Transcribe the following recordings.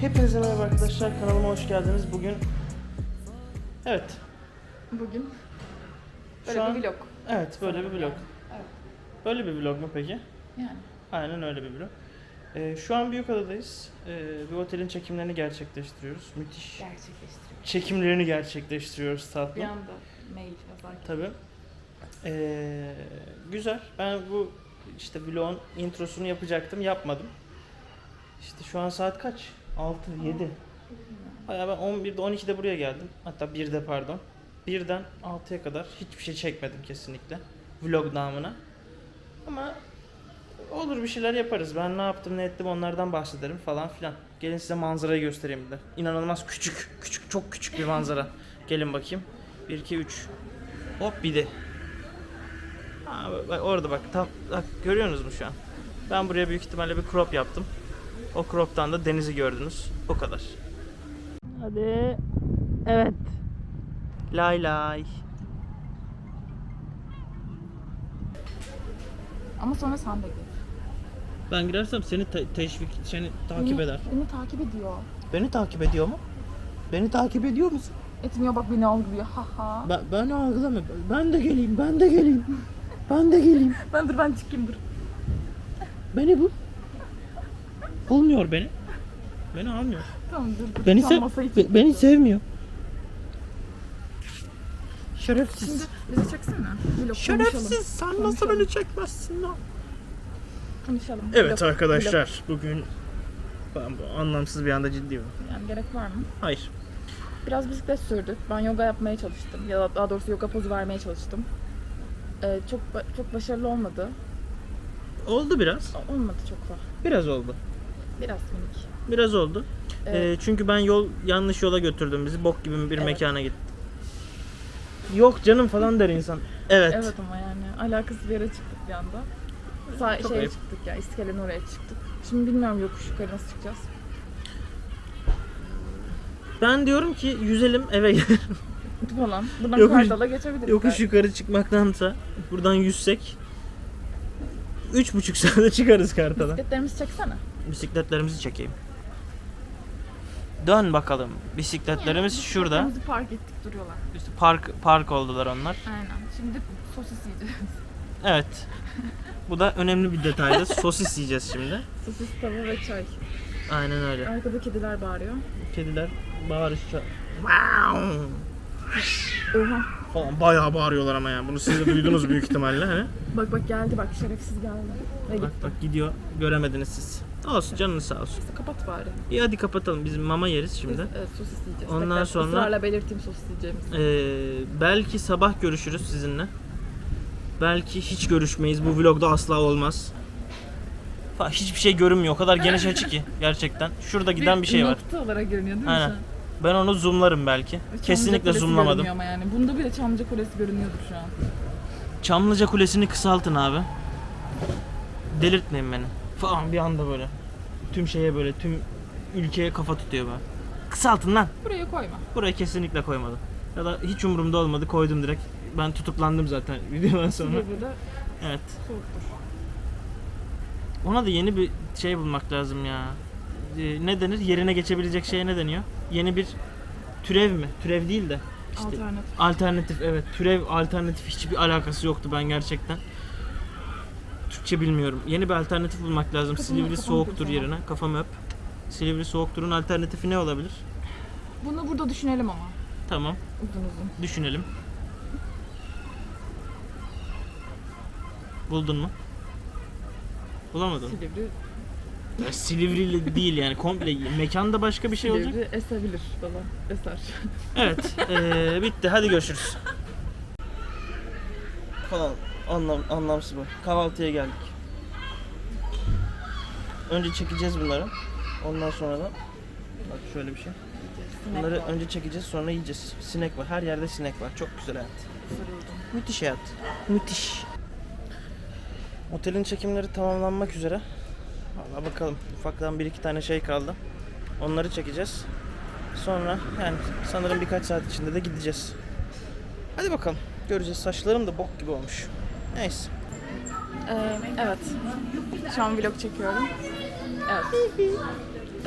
Hepinize merhaba arkadaşlar kanalıma hoş geldiniz. Bugün Evet. Bugün Şu böyle an- bir vlog. Evet böyle bir vlog. Evet. Böyle bir vlog mu peki? Yani. Aynen öyle bir vlog. Ee, şu an Büyükada'dayız. Ee, bir otelin çekimlerini gerçekleştiriyoruz. Müthiş. Gerçekleştiriyor. Çekimlerini gerçekleştiriyoruz Bir tatlım. anda mail yazarken. Tabii. Ee, güzel. Ben bu işte vlogun introsunu yapacaktım. Yapmadım. İşte şu an saat kaç? 6, 7. Bayağı ben 11'de 12'de buraya geldim. Hatta 1'de pardon. 1'den 6'ya kadar hiçbir şey çekmedim kesinlikle. Vlog namına. Ama olur bir şeyler yaparız. Ben ne yaptım ne ettim onlardan bahsederim falan filan. Gelin size manzarayı göstereyim bir de. İnanılmaz küçük. Küçük çok küçük bir manzara. Gelin bakayım. 1 2 3. Hop bir de. Ha, bak orada bak tam bak görüyorsunuz mu şu an? Ben buraya büyük ihtimalle bir crop yaptım. O crop'tan da denizi gördünüz. O kadar. Hadi. Evet. Lay lay. Ama sonra sen gir. Ben girersem seni te- teşvik, seni takip Beni- eder. Beni takip ediyor. Beni takip ediyor mu? Beni takip ediyor musun? Etmiyor bak beni algılıyor. Ha ha. Ben, ben algılamıyorum. Ben de geleyim, ben de geleyim. Ben de geleyim. Ben dur ben çıkayım dur. Beni bul. Bulmuyor beni. Beni almıyor. Tamam dur dur. Beni sev masayı be- beni sevmiyor. Şimdi Şerefsiz. bizi çeksene. Vlog Şerefsiz. Sen nasıl Konuşalım. beni çekmezsin lan? Konuşalım. Evet Vlog, arkadaşlar bugün ben bu anlamsız bir anda vlog. Yani gerek var mı? Hayır. Biraz bisiklet sürdük. Ben yoga yapmaya çalıştım. Ya da daha doğrusu yoga pozu vermeye çalıştım. Ee, çok çok başarılı olmadı. Oldu biraz. Olmadı çok da. Biraz oldu. Biraz minik. Biraz oldu. Evet. Ee, çünkü ben yol yanlış yola götürdüm bizi. Bok gibi bir Evet. mekana gittim. Yok canım falan der insan. Evet. Evet ama yani alakasız bir yere çıktık bir anda. Sa şeye ayıp. çıktık ya iskelenin oraya çıktık. Şimdi bilmiyorum yokuş yukarı nasıl çıkacağız. Ben diyorum ki yüzelim eve gidelim. Falan. Buradan Yokuş- Kartal'a geçebiliriz. Yokuş belki. yukarı çıkmaktansa buradan yüzsek üç buçuk saate çıkarız Kartal'a. Bisikletlerimizi çeksene. Bisikletlerimizi çekeyim. Dön bakalım. Bisikletlerimiz şurada. Bisikletlerimizi park ettik duruyorlar. İşte park park oldular onlar. Aynen. Şimdi sosis yiyeceğiz. Evet. Bu da önemli bir detaydı. Sosis yiyeceğiz şimdi. sosis tava ve çay. Aynen öyle. Arkada kediler bağırıyor. Kediler bağırışça Oha. falan bayağı bağırıyorlar ama yani. Bunu siz de duydunuz büyük ihtimalle. Hani? Bak bak geldi bak şerefsiz geldi. Ve Bak gitti. bak gidiyor. Göremediniz siz. Olsun canınız sağ olsun. İşte kapat bari. İyi hadi kapatalım. Biz mama yeriz Biz şimdi. e, sosis yiyeceğiz. Ondan Tekrar sonra- ısrarla belirteyim sosis yiyeceğimizi. Ee, belki sabah görüşürüz sizinle. Belki hiç görüşmeyiz. Bu vlogda asla olmaz. Fa- Hiçbir şey görünmüyor. O kadar geniş açı ki gerçekten. Şurada giden bir şey var. Nokta olarak görünüyor değil mi Aynen. şu an? Ben onu zoomlarım belki. Çamlıca Kesinlikle Kulesi zoomlamadım. görünüyor Ama yani. Bunda bile Çamlıca Kulesi görünüyordur şu an. Çamlıca Kulesi'ni kısaltın abi. Delirtmeyin beni. Falan bir anda böyle. Tüm şeye böyle, tüm ülkeye kafa tutuyor böyle. Kısaltın lan. Buraya koyma. Buraya kesinlikle koymadım. Ya da hiç umurumda olmadı koydum direkt. Ben tutuklandım zaten videodan sonra. Silivri'de Evet. soğuktur. Ona da yeni bir şey bulmak lazım ya. Ee, ne denir? Yerine geçebilecek şeye ne deniyor? Yeni bir türev mi? Türev değil de. işte Alternatif. alternatif evet. Türev alternatif hiçbir alakası yoktu ben gerçekten. Türkçe bilmiyorum. Yeni bir alternatif bulmak lazım. Kafamı- Silivri kafamı soğuktur kıracağım. yerine. Kafamı öp. Silivri soğukturun alternatifi ne olabilir? Bunu burada düşünelim ama. Tamam. Uzun uzun. Düşünelim. Buldun mu? Bulamadın. Silivri, Ya Silivri'li değil yani komple mekanda başka bir şey olacak. Silivri esebilir falan. Eser. Evet, eee, bitti. Hadi görüşürüz. Falan anlam anlamsız bu. Kahvaltıya geldik. Önce çekeceğiz bunları. Ondan sonra da bak şöyle bir şey. Bunları var. önce çekeceğiz, sonra yiyeceğiz. Sinek var. Her yerde sinek var. Çok güzel hayat. Müthiş hayat. Müthiş. Otelin çekimleri tamamlanmak üzere. Valla bakalım ufaktan bir iki tane şey kaldı. Onları çekeceğiz. Sonra yani sanırım birkaç saat içinde de gideceğiz. Hadi bakalım. Göreceğiz. Saçlarım da bok gibi olmuş. Neyse. Ee, evet. Şu an vlog çekiyorum. Evet.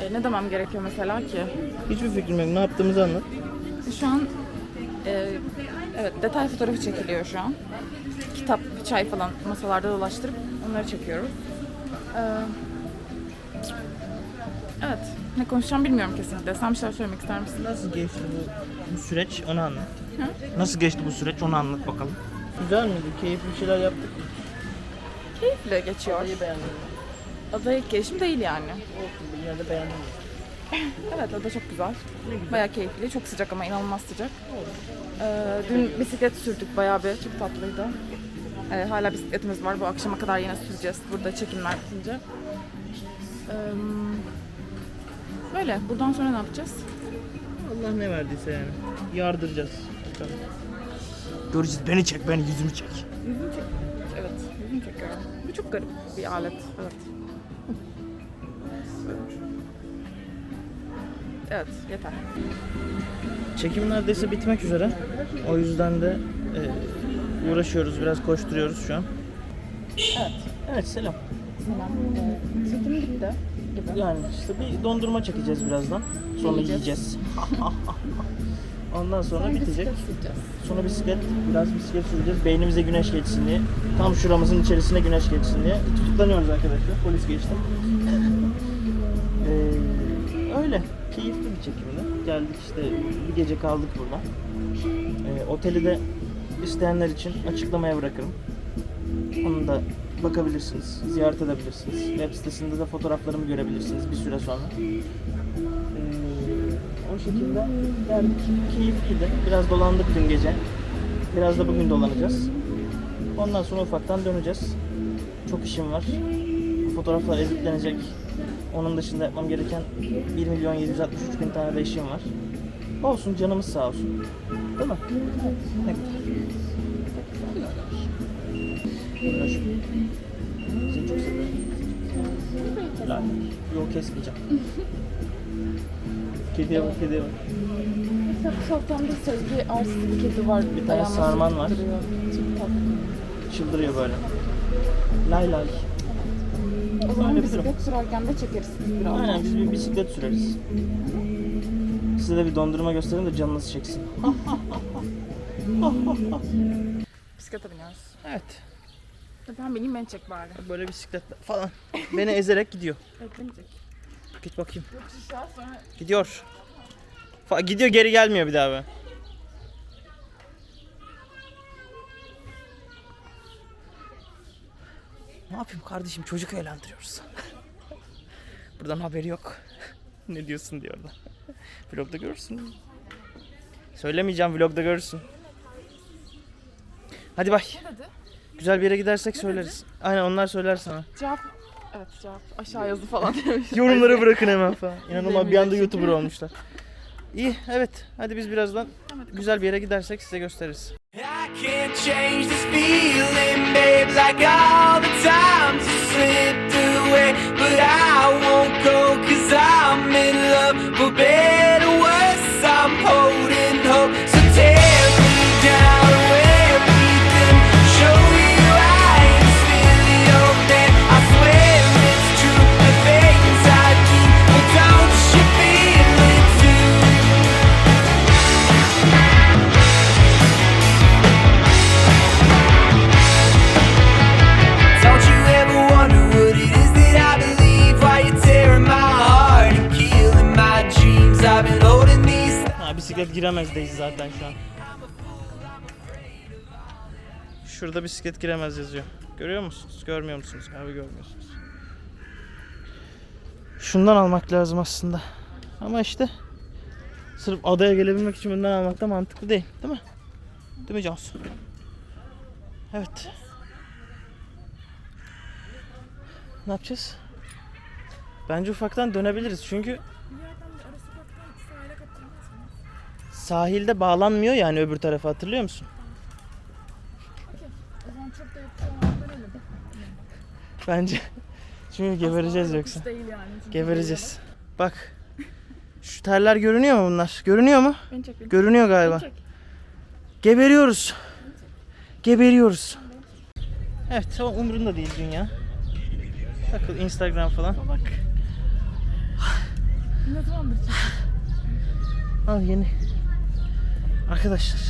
Ee, ne demem gerekiyor mesela ki? Hiçbir fikrim yok. Ne yaptığımızı anlat. Şu an e, evet detay fotoğrafı çekiliyor şu an. Çay falan masalarda dolaştırıp onları çekiyoruz. Ee, evet. Ne konuşacağım bilmiyorum kesinlikle. Sen bir şeyler söylemek ister misin? Nasıl geçti bu, bu süreç? Onu anlat. Hı? Nasıl geçti bu süreç? Onu anlat bakalım. Güzel miydi? Keyifli bir şeyler yaptık. Keyifli geçiyor. beğendim. Ada ilk gelişim değil yani. Olsun. Yine de beğendim. Evet ada çok güzel. Bayağı keyifli. Çok sıcak ama inanılmaz sıcak. Ee, dün bisiklet sürdük bayağı bir. Çok tatlıydı. Ee, hala bisikletimiz var. Bu akşama kadar yine süreceğiz. Burada çekimler bitince. Ee, böyle. Buradan sonra ne yapacağız? Allah ne verdiyse yani. Yardıracağız. Bakalım. Göreceğiz. Beni çek, beni yüzümü çek. Yüzünü çek. Evet. Yüzünü çekiyorum. Bu çok garip bir alet. Evet. Evet. Yeter. Çekim neredeyse bitmek üzere. O yüzden de e, uğraşıyoruz, biraz koşturuyoruz şu an. Evet. Evet, selam. Tamam. Ee, çekim bitti. Gibi. Yani işte bir dondurma çekeceğiz birazdan. Sonra Yiyeceğiz. yiyeceğiz. Ondan sonra bitecek. Bisiklet süreceğiz. Sonra bisiklet, biraz bisiklet süreceğiz. Beynimize güneş geçsin diye. Tam şuramızın içerisine güneş geçsin diye. Tutuklanıyoruz arkadaşlar. Polis geçti. ee, öyle. Keyifli bir çekimdi. Geldik işte bir gece kaldık burada. Ee, oteli de isteyenler için açıklamaya bırakırım. Onu da bakabilirsiniz, ziyaret edebilirsiniz. Web sitesinde de fotoğraflarımı görebilirsiniz bir süre sonra. Ee, o şekilde geldik. Keyifliydi. Biraz dolandık dün gece. Biraz da bugün dolanacağız. Ondan sonra ufaktan döneceğiz. Çok işim var. Fotoğraflar editlenecek. Onun dışında yapmam gereken 1 milyon 763 bin tane de işim var. Olsun canımız sağ olsun. Değil mi? Ne Hoş. Seni çok seviyorum. Helal. Yol kesmeyeceğim. Kediye bak, kediye bak. Sokaktan bir sevgi arsız bir kedi var. Bir tane Ayağıma sarman var. tatlı. Çıldırıyor böyle. Lay lay. O zaman Öyle bisiklet sürerken de çekeriz biraz. Aynen biz bir bisiklet süreriz. Size de bir dondurma göstereyim de canınız çeksin. Bisiklete biniyoruz. Evet. Ben bineyim beni çek bari. Böyle bisiklet falan. Beni ezerek gidiyor. Evet beni çek. Git bakayım. Yokuş aşağı sonra Gidiyor. Fa- gidiyor geri gelmiyor bir daha be. Ne yapayım kardeşim çocuk eğlendiriyoruz. Buradan haberi yok. ne diyorsun diyor orada. Vlogda görürsün. Söylemeyeceğim vlogda görürsün. Hadi bay. ne dedi? Güzel bir yere gidersek söyleriz. Aynen onlar söyler sana. Cevap. Evet cevap. Aşağı yazı falan demiş. Yorumları bırakın hemen falan. İnanılmaz bir anda YouTuber olmuşlar. İyi evet. Hadi biz birazdan güzel bir yere gidersek size gösteririz. I can't change this feeling, babe, like all giremezdeyiz zaten şu an. Şurada bisiklet giremez yazıyor. Görüyor musunuz? Görmüyor musunuz? Abi görmüyorsunuz. Şundan almak lazım aslında. Ama işte sırf adaya gelebilmek için bundan almak da mantıklı değil. Değil mi? Değil mi Cansu? Evet. Ne yapacağız? Bence ufaktan dönebiliriz çünkü sahilde bağlanmıyor yani öbür tarafa hatırlıyor musun? O zaman çok da Bence. Çünkü gebereceğiz yoksa. Değil yani. Çünkü Gebereceğiz. Bak. Şu terler görünüyor mu bunlar? Görünüyor mu? Beni çek beni. Görünüyor galiba. Çek. Geberiyoruz. Geberiyoruz. Evet ama umurunda değil dünya. Takıl Instagram falan. Bak. Ne zamandır? Al yeni. Arkadaşlar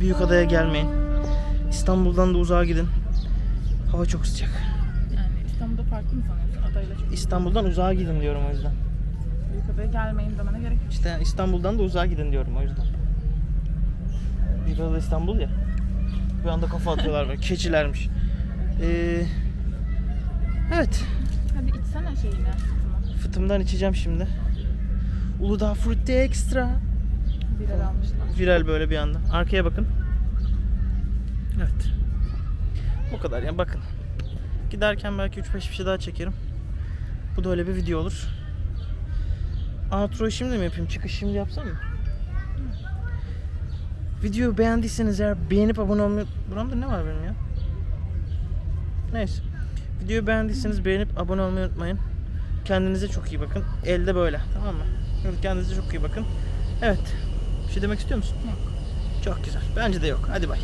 büyük adaya gelmeyin. İstanbul'dan da uzağa gidin. Hava çok sıcak. Yani İstanbul'da farklı mı sanıyorsun? Adayla çok İstanbul'dan uzağa gidin diyorum o yüzden. büyük adaya gelmeyin demene gerek yok. İşte İstanbul'dan da uzağa gidin diyorum o yüzden. Büyük ada İstanbul ya. Bir anda kafa atıyorlar böyle keçilermiş. Ee, evet. Hadi içsene şeyini. Fıtımdan içeceğim şimdi. Uludağ Frutti Extra. Birer almışlar. Viral böyle bir anda. Arkaya bakın. Evet. Bu kadar yani bakın. Giderken belki 3-5 bir şey daha çekerim. Bu da öyle bir video olur. Outro'yu şimdi mi yapayım? Çıkış şimdi yapsam mı? Videoyu beğendiyseniz eğer beğenip abone olmayı... Buramda ne var benim ya? Neyse. Videoyu beğendiyseniz beğenip abone olmayı unutmayın. Kendinize çok iyi bakın. Elde böyle. Tamam mı? Kendinize çok iyi bakın. Evet. Bir şey demek istiyor musun? Yok. Çok güzel. Bence de yok. Hadi bay.